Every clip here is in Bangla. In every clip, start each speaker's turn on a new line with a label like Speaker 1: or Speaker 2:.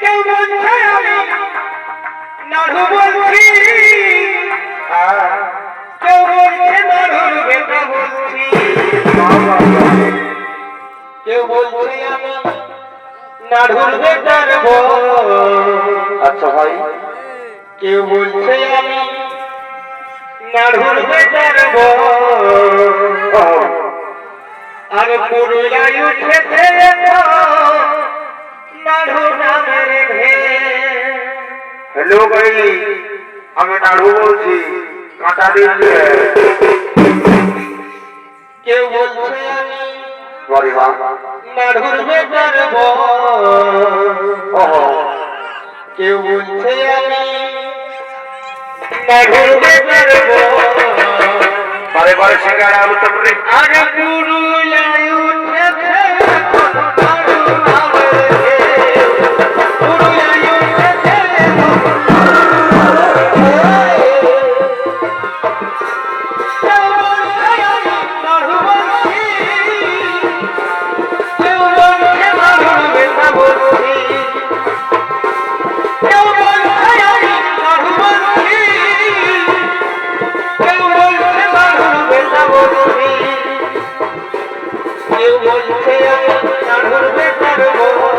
Speaker 1: কেউ বলছে আমি নাড়ু বলছি কেউ বলছে নাড়ুর বেটা বলছি কেউ বলছে আমি নাড়ুর বেটার
Speaker 2: আচ্ছা ভাই।
Speaker 1: কেউ বলছে আমি নাড়ুর বেটার
Speaker 2: ও,
Speaker 1: আর পুরুলাই উঠেছে
Speaker 2: হ্যালো ভাই আমি নাড়ু বলছি কাঁটা দিচ্ছে
Speaker 1: কেউ বলছে আমি নাড়ুর বেটার কেউ বলছে আমি নাড়ুর বউ
Speaker 2: বারে বারে সিঙ্গারা আলু চটনি
Speaker 1: বলছে আমার কারুর বেটার বউ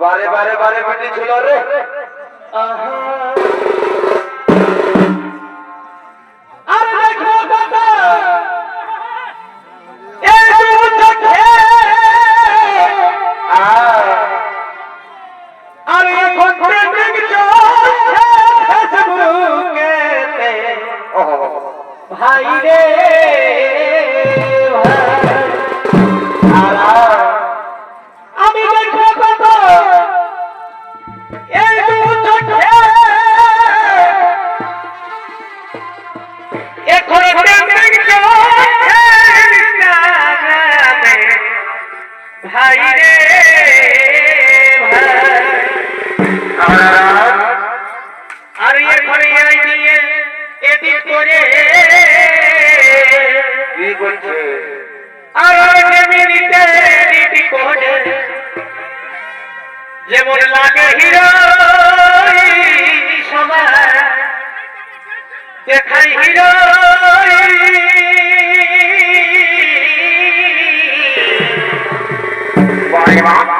Speaker 2: বারে বারে বারে বেটি ছিল রে
Speaker 1: আহা। ঘড়িয়ায় নিয়ে এদিক করে।
Speaker 2: কি করছে?
Speaker 1: আর যেমন লাগে হিরো সবাই দেখাই হিরো। Bye,
Speaker 2: মা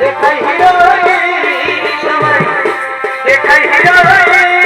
Speaker 1: দেখাই হিরো দেখাই হিরো